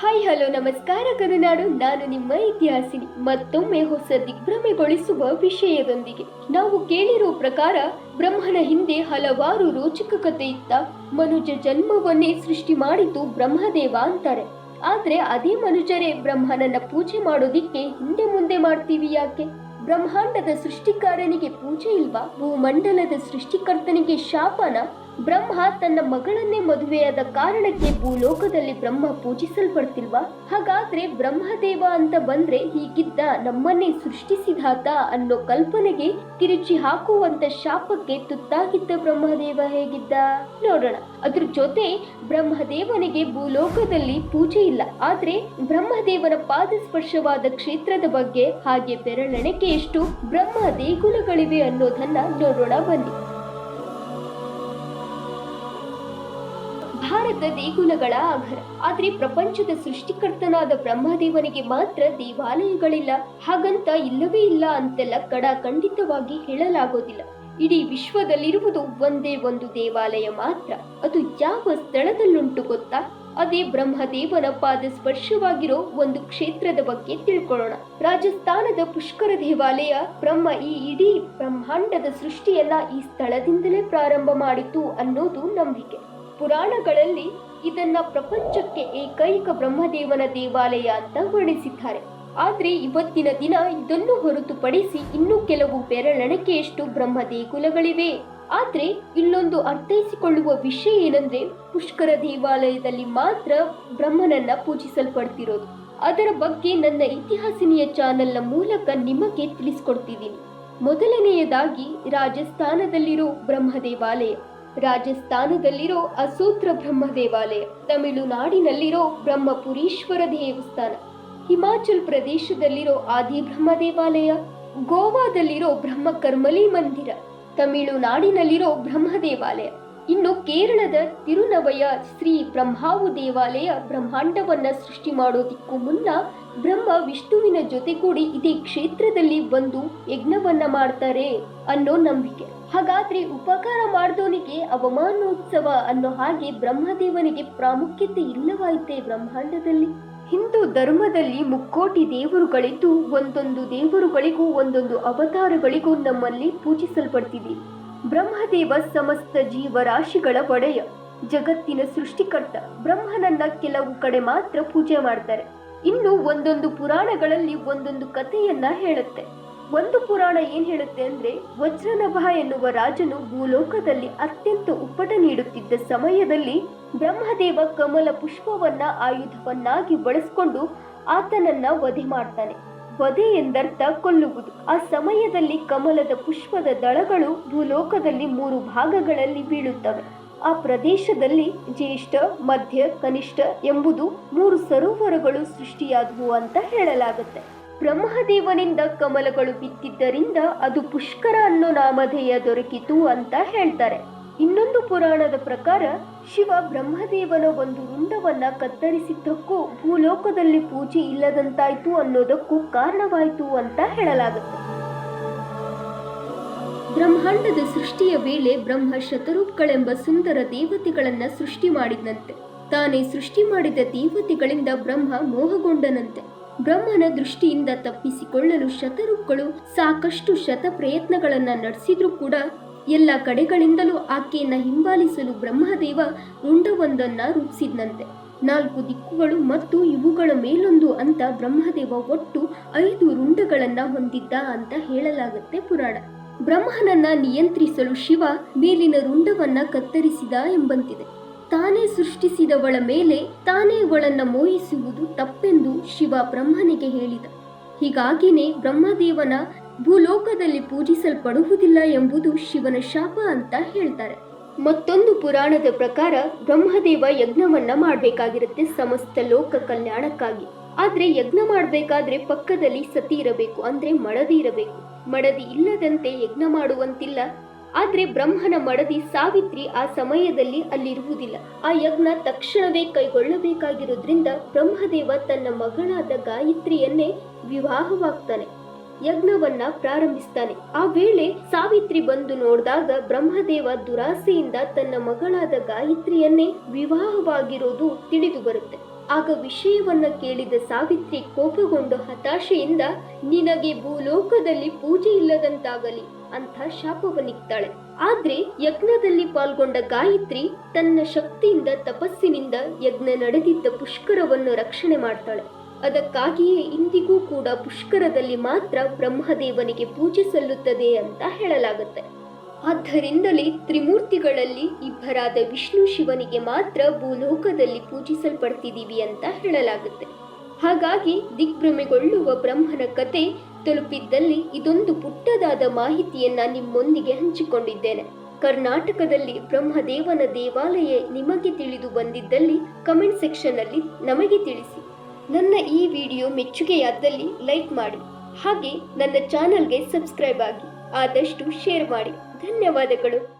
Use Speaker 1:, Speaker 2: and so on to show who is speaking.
Speaker 1: Hi, hello, ನಮಸ್ಕಾರ ಕರುನಾಡು. ನಾನು ನಿಮ್ಮ ಇತಿಹಾಸಿನಿ. ಮತ್ತೊಮ್ಮೆ ಹೊಸ ದಿಗ್ಭ್ರಮೆಗೊಳಿಸುವ ವಿಷಯದೊಂದಿಗೆ. ನಾವು ಕೇಳಿರುವ ಪ್ರಕಾರ, ಬ್ರಹ್ಮನ ಹಿಂದೆ ಹಲವಾರು ರೋಚಕ ಕಥೆ ಇತ್ತ. ಮನುಜ ಜನ್ಮವನ್ನೇ ಸೃಷ್ಟಿ ಮಾಡಿದ್ದು ಬ್ರಹ್ಮದೇವ ಅಂತಾರೆ. ಆದ್ರೆ ಅದೇ ಮನುಜರೇ ಬ್ರಹ್ಮನನ್ನ ಪೂಜೆ ಮಾಡೋದಿಕ್ಕೆ ಹಿಂದೆ ಮುಂದೆ ಮಾಡ್ತೀವಿ ಯಾಕೆ? ಬ್ರಹ್ಮಾಂಡದ ಸೃಷ್ಟಿಕಾರನಿಗೆ ಪೂಜೆ ಇಲ್ವಾ? ಭೂಮಂಡಲದ ಸೃಷ್ಟಿಕರ್ತನಿಗೆ ಶಾಪನ? ಬ್ರಹ್ಮ ತನ್ನ ಮಗಳನ್ನೇ ಮದುವೆಯಾದ ಕಾರಣಕ್ಕೆ ಭೂಲೋಕದಲ್ಲಿ ಬ್ರಹ್ಮ ಪೂಜಿಸಲ್ಪಡ್ತಿಲ್ವಾ? ಹಾಗಾದ್ರೆ ಬ್ರಹ್ಮದೇವ ಅಂತ ಬಂದ್ರೆ ಹೀಗಿದ್ದ ನಮ್ಮನ್ನೇ ಸೃಷ್ಟಿಸಿದಾತ ಅನ್ನೋ ಕಲ್ಪನೆಗೆ ತಿರುಚಿ ಹಾಕುವಂತ ಶಾಪಕ್ಕೆ ತುತ್ತಾಗಿದ್ದ ಬ್ರಹ್ಮದೇವ ಹೇಗಿದ್ದ? ನೋಡೋಣ. ಅದ್ರ ಜೊತೆ ಬ್ರಹ್ಮದೇವನಿಗೆ ಭೂಲೋಕದಲ್ಲಿ ಪೂಜೆ ಇಲ್ಲ. ಆದ್ರೆ ಬ್ರಹ್ಮದೇವನ ಪಾದ ಸ್ಪರ್ಶವಾದ ಕ್ಷೇತ್ರದ ಬಗ್ಗೆ ಹಾಗೆ ಬೆರಳೆಣಿಕೆಯಷ್ಟು ಬ್ರಹ್ಮ ದೇಗುಲಗಳಿವೆ ಅನ್ನೋದನ್ನ ನೋಡೋಣ ಬನ್ನಿ. ಭಾರತ ದೇಗುಲಗಳ ಆಗರ ಆದ್ರೆ ಪ್ರಪಂಚದ ಸೃಷ್ಟಿಕರ್ತನಾದ ಬ್ರಹ್ಮದೇವನಿಗೆ ಮಾತ್ರ ದೇವಾಲಯಗಳಿಲ್ಲ. ಹಾಗಂತ ಇಲ್ಲವೇ ಇಲ್ಲ ಅಂತೆಲ್ಲ ಕಡ ಖಂಡಿತವಾಗಿ ಹೇಳಲಾಗೋದಿಲ್ಲ. ಇಡೀ ವಿಶ್ವದಲ್ಲಿರುವುದು ಒಂದೇ ಒಂದು ದೇವಾಲಯ ಮಾತ್ರ. ಅದು ಯಾವ ಸ್ಥಳದಲ್ಲುಂಟು ಗೊತ್ತಾ? ಅದೇ ಬ್ರಹ್ಮದೇವನ ಪಾದ ಸ್ಪರ್ಶವಾಗಿರೋ ಒಂದು ಕ್ಷೇತ್ರದ ಬಗ್ಗೆ ತಿಳ್ಕೊಳ್ಳೋಣ. ರಾಜಸ್ಥಾನದ ಪುಷ್ಕರ ದೇವಾಲಯ ಬ್ರಹ್ಮ ಈ ಇಡೀ ಬ್ರಹ್ಮಾಂಡದ ಸೃಷ್ಟಿಯನ್ನ ಈ ಸ್ಥಳದಿಂದಲೇ ಪ್ರಾರಂಭ ಮಾಡಿತು ಅನ್ನೋದು ನಂಬಿಕೆ. ಪುರಾಣಗಳಲ್ಲಿ ಇದನ್ನ ಪ್ರಪಂಚಕ್ಕೆ ಏಕೈಕ ಬ್ರಹ್ಮದೇವನ ದೇವಾಲಯ ಅಂತ ವರ್ಣಿಸಿದ್ದಾರೆ. ಆದ್ರೆ ಇವತ್ತಿನ ದಿನ ಇದನ್ನು ಹೊರತುಪಡಿಸಿ ಇನ್ನೂ ಕೆಲವು ಬೆರಳಣಿಕೆಯಷ್ಟು ಬ್ರಹ್ಮ ದೇಗುಲಗಳಿವೆ ಆದ್ರೆ ಇಲ್ಲೊಂದು ಅರ್ಥೈಸಿಕೊಳ್ಳುವ ವಿಷಯ ಏನಂದ್ರೆ ಪುಷ್ಕರ ದೇವಾಲಯದಲ್ಲಿ ಮಾತ್ರ ಬ್ರಹ್ಮನನ್ನ ಪೂಜಿಸಲ್ಪಡ್ತಿರೋದು. ಅದರ ಬಗ್ಗೆ ನನ್ನ ಇತಿಹಾಸಿನಿಯ ಚಾನೆಲ್ನ ಮೂಲಕ ನಿಮಗೆ ತಿಳಿಸ್ಕೊಡ್ತಿದ್ದೀನಿ. ಮೊದಲನೆಯದಾಗಿ ರಾಜಸ್ಥಾನದಲ್ಲಿರೋ ಬ್ರಹ್ಮ ದೇವಾಲಯ ರಾಜಸ್ಥಾನದಲ್ಲಿರೋ ಅಸೂತ್ರ ಬ್ರಹ್ಮ ದೇವಾಲಯ ತಮಿಳುನಾಡಿನಲ್ಲಿರೋ ಬ್ರಹ್ಮಪುರೀಶ್ವರ ದೇವಸ್ಥಾನ, ಹಿಮಾಚಲ್ ಪ್ರದೇಶದಲ್ಲಿರೋ ಆದಿ ಬ್ರಹ್ಮ ದೇವಾಲಯ ಗೋವಾದಲ್ಲಿರೋ ಬ್ರಹ್ಮ ಕರ್ಮಲಿ ಮಂದಿರ, ತಮಿಳುನಾಡಿನಲ್ಲಿರೋ ಬ್ರಹ್ಮ ದೇವಾಲಯ ಇನ್ನು ಕೇರಳದ ತಿರುನವಯ ಶ್ರೀ ಬ್ರಹ್ಮಾವು ದೇವಾಲಯ ಬ್ರಹ್ಮಾಂಡವನ್ನ ಸೃಷ್ಟಿ ಮಾಡೋದಿಕ್ಕೂ ಮುನ್ನ ಬ್ರಹ್ಮ ವಿಷ್ಣುವಿನ ಜೊತೆಗೂಡಿ ಇದೇ ಕ್ಷೇತ್ರದಲ್ಲಿ ಬಂದು ಯಜ್ಞವನ್ನ ಮಾಡ್ತಾರೆ ಅನ್ನೋ ನಂಬಿಕೆ. ಹಾಗಾದ್ರೆ ಉಪಕಾರ ಮಾಡಿದವನಿಗೆ ಅವಮಾನೋತ್ಸವ ಅನ್ನೋ ಹಾಗೆ ಬ್ರಹ್ಮದೇವನಿಗೆ ಪ್ರಾಮುಖ್ಯತೆ ಇಲ್ಲವಾಯಿತೆ ಬ್ರಹ್ಮಾಂಡದಲ್ಲಿ? ಹಿಂದೂ ಧರ್ಮದಲ್ಲಿ ಮುಕ್ಕೋಟಿ ದೇವರುಗಳಿದ್ದು, ಒಂದೊಂದು ದೇವರುಗಳಿಗೂ, ಒಂದೊಂದು ಅವತಾರಗಳಿಗೂ ನಮ್ಮಲ್ಲಿ ಪೂಜಿಸಲ್ಪಡ್ತಿದೆ. ಬ್ರಹ್ಮದೇವ ಸಮಸ್ತ ಜೀವರಾಶಿಗಳ ಒಡೆಯ, ಜಗತ್ತಿನ ಸೃಷ್ಟಿಕರ್ತ. ಬ್ರಹ್ಮನನ್ನ ಕೆಲವು ಕಡೆ ಮಾತ್ರ ಪೂಜೆ ಮಾಡ್ತಾರೆ. ಇನ್ನು ಒಂದೊಂದು ಪುರಾಣಗಳಲ್ಲಿ ಒಂದೊಂದು ಕಥೆಯನ್ನ ಹೇಳುತ್ತೆ. ಒಂದು ಪುರಾಣ ಏನ್ ಹೇಳುತ್ತೆ ಅಂದ್ರೆ, ವಜ್ರನಭ ಎನ್ನುವ ರಾಜನು ಭೂಲೋಕದಲ್ಲಿ ಅತ್ಯಂತ ಉಪ್ಪಟ ನೀಡುತ್ತಿದ್ದ ಸಮಯದಲ್ಲಿ ಬ್ರಹ್ಮದೇವ ಕಮಲ ಪುಷ್ಪವನ್ನ ಆಯುಧವನ್ನಾಗಿ ಬಳಸಿಕೊಂಡು ಆತನನ್ನ ವಧೆ ಮಾಡ್ತಾನೆ. ವಧೆ ಎಂದರ್ಥ ಕೊಲ್ಲುವುದು. ಆ ಸಮಯದಲ್ಲಿ ಕಮಲದ ಪುಷ್ಪದ ದಳಗಳು ಭೂಲೋಕದಲ್ಲಿ ಮೂರು ಭಾಗಗಳಲ್ಲಿ ಬೀಳುತ್ತವೆ. ಆ ಪ್ರದೇಶದಲ್ಲಿ ಜ್ಯೇಷ್ಠ, ಮಧ್ಯ, ಕನಿಷ್ಠ ಎಂಬುದು ಮೂರು ಸರೋವರಗಳು ಸೃಷ್ಟಿಯಾದವು ಅಂತ ಹೇಳಲಾಗುತ್ತೆ. ಬ್ರಹ್ಮದೇವನಿಂದ ಕಮಲಗಳು ಬಿತ್ತಿದ್ದರಿಂದ ಅದು ಪುಷ್ಕರ ಅನ್ನೋ ನಾಮಧೇಯ ದೊರಕಿತು ಅಂತ ಹೇಳ್ತಾರೆ. ಇನ್ನೊಂದು ಪುರಾಣದ ಪ್ರಕಾರ ಶಿವ ಬ್ರಹ್ಮದೇವನ ಒಂದು ರುಂಡವನ್ನ ಕತ್ತರಿಸಿದ್ದಕ್ಕೂ ಭೂಲೋಕದಲ್ಲಿ ಪೂಜೆ ಇಲ್ಲದಂತಾಯ್ತು ಅನ್ನೋದಕ್ಕೂ ಕಾರಣವಾಯಿತು ಅಂತ ಹೇಳಲಾಗುತ್ತೆ. ಬ್ರಹ್ಮಾಂಡದ ಸೃಷ್ಟಿಯ ವೇಳೆ ಬ್ರಹ್ಮ ಶತರೂಪ್ಗಳೆಂಬ ಸುಂದರ ದೇವತೆಗಳನ್ನ ಸೃಷ್ಟಿ ಮಾಡಿದಂತೆ ತಾನೇ ಸೃಷ್ಟಿ ಮಾಡಿದ ದೇವತೆಗಳಿಂದ ಬ್ರಹ್ಮ ಮೋಹಗೊಂಡನಂತೆ. ಬ್ರಹ್ಮನ ದೃಷ್ಟಿಯಿಂದ ತಪ್ಪಿಸಿಕೊಳ್ಳಲು ಶತರುಗಳು ಸಾಕಷ್ಟು ಶತ ಪ್ರಯತ್ನಗಳನ್ನು ನಡೆಸಿದ್ರೂ ಕೂಡ ಎಲ್ಲ ಕಡೆಗಳಿಂದಲೂ ಆಕೆಯನ್ನು ಹಿಂಬಾಲಿಸಲು ಬ್ರಹ್ಮದೇವ ಉಂಡವೊಂದನ್ನು ರೂಪಿಸಿದ್ನಂತೆ. ನಾಲ್ಕು ದಿಕ್ಕುಗಳು ಮತ್ತು ಇವುಗಳ ಮೇಲೊಂದು ಅಂತ ಬ್ರಹ್ಮದೇವ ಒಟ್ಟು ಐದು ರುಂಡಗಳನ್ನು ಹೊಂದಿದ್ದ ಅಂತ ಹೇಳಲಾಗುತ್ತೆ ಪುರಾಣ. ಬ್ರಹ್ಮನನ್ನ ನಿಯಂತ್ರಿಸಲು ಶಿವ ಮೇಲಿನ ರುಂಡವನ್ನ ಕತ್ತರಿಸಿದ ಎಂಬಂತಿದೆ. ತಾನೇ ಸೃಷ್ಟಿಸಿದವಳ ಮೇಲೆ ತಾನೇ ಅವಳನ್ನ ಮೋಹಿಸುವುದು ತಪ್ಪೆಂದು ಶಿವ ಬ್ರಹ್ಮನಿಗೆ ಹೇಳಿದ. ಹೀಗಾಗಿನೇ ಬ್ರಹ್ಮದೇವನ ಭೂಲೋಕದಲ್ಲಿ ಪೂಜಿಸಲ್ಪಡುವುದಿಲ್ಲ ಎಂಬುದು ಶಿವನ ಶಾಪ ಅಂತ ಹೇಳ್ತಾರೆ. ಮತ್ತೊಂದು ಪುರಾಣದ ಪ್ರಕಾರ ಬ್ರಹ್ಮದೇವ ಯಜ್ಞವನ್ನ ಮಾಡಬೇಕಾಗಿರುತ್ತೆ ಸಮಸ್ತ ಲೋಕ ಕಲ್ಯಾಣಕ್ಕಾಗಿ. ಆದ್ರೆ ಯಜ್ಞ ಮಾಡಬೇಕಾದ್ರೆ ಪಕ್ಕದಲ್ಲಿ ಸತಿ ಇರಬೇಕು, ಅಂದ್ರೆ ಮಡದಿ ಇರಬೇಕು. ಮಡದಿ ಇಲ್ಲದಂತೆ ಯಜ್ಞ ಮಾಡುವಂತಿಲ್ಲ. ಆದ್ರೆ ಬ್ರಹ್ಮನ ಮಡದಿ ಸಾವಿತ್ರಿ ಆ ಸಮಯದಲ್ಲಿ ಅಲ್ಲಿರುವುದಿಲ್ಲ. ಆ ಯಜ್ಞ ತಕ್ಷಣವೇ ಕೈಗೊಳ್ಳಬೇಕಾಗಿರೋದ್ರಿಂದ ಬ್ರಹ್ಮದೇವ ತನ್ನ ಮಗಳಾದ ಗಾಯತ್ರಿಯನ್ನೇ ವಿವಾಹವಾಗ್ತಾನೆ, ಯಜ್ಞವನ್ನ ಪ್ರಾರಂಭಿಸ್ತಾನೆ. ಆ ವೇಳೆ ಸಾವಿತ್ರಿ ಬಂದು ನೋಡಿದಾಗ ಬ್ರಹ್ಮದೇವ ದುರಾಸೆಯಿಂದ ತನ್ನ ಮಗಳಾದ ಗಾಯತ್ರಿಯನ್ನೇ ವಿವಾಹವಾಗಿರೋದು ತಿಳಿದು ಬರುತ್ತೆ. ಆಗ ವಿಷಯವನ್ನ ಕೇಳಿದ ಸಾವಿತ್ರಿ ಕೋಪಗೊಂಡು ಹತಾಶೆಯಿಂದ, ನಿನಗೆ ಭೂಲೋಕದಲ್ಲಿ ಪೂಜೆ ಇಲ್ಲದಂತಾಗಲಿ ಅಂತ ಶಾಪವನ್ನಿತ್ತಾಳೆ ಆದ್ರೆ ಯಜ್ಞದಲ್ಲಿ ಪಾಲ್ಗೊಂಡ ಗಾಯತ್ರಿ ತನ್ನ ಶಕ್ತಿಯಿಂದ ತಪಸ್ಸಿನಿಂದ ಯಜ್ಞ ನಡೆದಿದ್ದ ಪುಷ್ಕರವನ್ನು ರಕ್ಷಣೆ ಮಾಡ್ತಾಳೆ. ಅದಕ್ಕಾಗಿಯೇ ಇಂದಿಗೂ ಕೂಡ ಪುಷ್ಕರದಲ್ಲಿ ಮಾತ್ರ ಬ್ರಹ್ಮದೇವನಿಗೆ ಪೂಜೆ ಸಲ್ಲುತ್ತದೆ ಅಂತ ಹೇಳಲಾಗುತ್ತೆ. ಆದ್ದರಿಂದಲೇ ತ್ರಿಮೂರ್ತಿಗಳಲ್ಲಿ ಇಬ್ಬರಾದ ವಿಷ್ಣು ಶಿವನಿಗೆ ಮಾತ್ರ ಭೂಲೋಕದಲ್ಲಿ ಪೂಜಿಸಲ್ಪಡ್ತಿದ್ದೀವಿ ಅಂತ ಹೇಳಲಾಗುತ್ತೆ. ಹಾಗಾಗಿ ದಿಗ್ಭ್ರಮೆಗೊಳ್ಳುವ ಬ್ರಹ್ಮನ ಕತೆ ತಲುಪಿದ್ದಲ್ಲಿ ಇದೊಂದು ಪುಟ್ಟದಾದ ಮಾಹಿತಿಯನ್ನ ನಿಮ್ಮೊಂದಿಗೆ ಹಂಚಿಕೊಂಡಿದ್ದೇನೆ. ಕರ್ನಾಟಕದಲ್ಲಿ ಬ್ರಹ್ಮದೇವನ ದೇವಾಲಯ ನಿಮಗೆ ತಿಳಿದು ಬಂದಿದ್ದಲ್ಲಿ ಕಮೆಂಟ್ ಸೆಕ್ಷನ್ ಅಲ್ಲಿ ನಮಗೆ ತಿಳಿಸಿ. ನನ್ನ ಈ ವಿಡಿಯೋ ಮೆಚ್ಚುಗೆಯಾದಲ್ಲಿ ಲೈಕ್ ಮಾಡಿ, ಹಾಗೆ ನನ್ನ ಚಾನಲ್ಗೆ ಸಬ್ಸ್ಕ್ರೈಬ್ ಆಗಿ, ಆದಷ್ಟು ಶೇರ್ ಮಾಡಿ. ಧನ್ಯವಾದಗಳು.